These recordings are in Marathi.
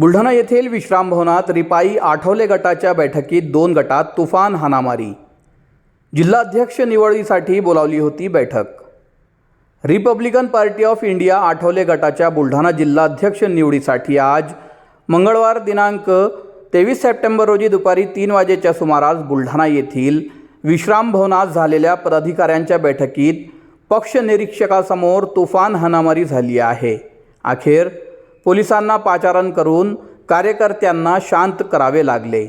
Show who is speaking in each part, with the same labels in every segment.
Speaker 1: बुलढाणा येथील विश्रामभवनात रिपाई आठवले गटाच्या बैठकीत दोन गटात तुफान हाणामारी. जिल्हाध्यक्ष निवडीसाठी बोलावली होती बैठक. Republican party of India Athawale गटाच्या बुलढाणा जिल्हाध्यक्ष निवडीसाठी आज मंगळवार दिनांक तेवीस सप्टेंबर रोजी दुपारी तीन वाजेच्या सुमारास बुलढाणा येथील विश्रामभवनात झालेल्या पदाधिकाऱ्यांच्या बैठकीत पक्ष निरीक्षकासमोर तुफान हाणामारी झाली आहे. अखेर पोलिसांना पाचारण करून कार्यकर्त्यांना शांत करावे लागले.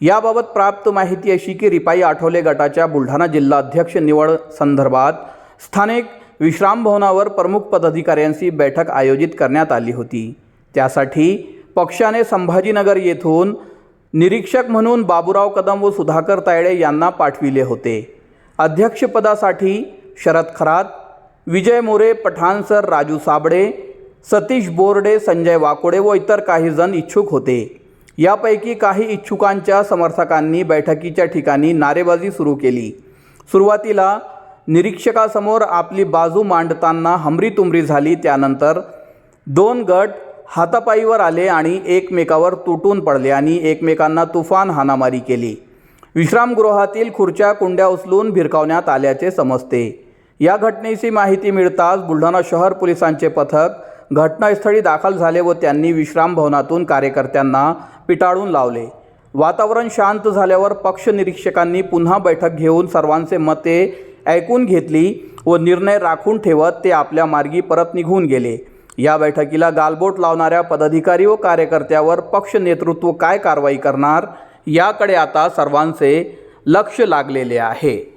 Speaker 1: याबाबत प्राप्त माहिती अशी की रिपाई आठवले गटाच्या बुलढाणा जिल्हाध्यक्ष निवड संदर्भात स्थानिक विश्रामभवनावर प्रमुख पदाधिकाऱ्यांची बैठक आयोजित करण्यात आली होती. त्यासाठी पक्षाने संभाजीनगर येथून निरीक्षक म्हणून बाबूराव कदम व सुधाकर तायडे यांना पाठविले होते. अध्यक्षपदासाठी शरद खरात विजय मोरे पठाण सर राजू साबडे सतीश बोर्डे संजय वाकोडे व इतर काही जण इच्छुक होते. यापैकी काही इच्छुकांच्या समर्थकांनी बैठकीच्या ठिकाणी नारेबाजी सुरू केली. सुरुवातीला निरीक्षकासमोर आपली बाजू मांडताना हमरीतुमरी झाली त्यानंतर दोन गट हातापायीवर आले आणि एकमेकावर तुटून पडले आणि एकमेकांना तुफान हाणामारी केली. विश्रामगृहातील खुर्च्या कुंड्या उचलून भिरकावण्यात आल्याचे समजते. या घटनेची माहिती मिळताच बुलढाणा शहर पोलिसांचे पथक घटनास्थळी दाखल झाले व त्यांनी विश्रामभवनातून कार्यकर्त्यांना पिटाळून लावले. वातावरण शांत झाल्यावर पक्ष निरीक्षकांनी पुन्हा बैठक घेऊन सर्वांचे मते ऐकून घेतली व निर्णय राखून ठेवत ते आपल्या मार्गी परत निघून गेले. या बैठकीला गालबोट लावणाऱ्या पदाधिकारी व कार्यकर्त्यावर पक्ष नेतृत्व काय कारवाई करणार याकडे आता सर्वांचे लक्ष लागलेले आहे.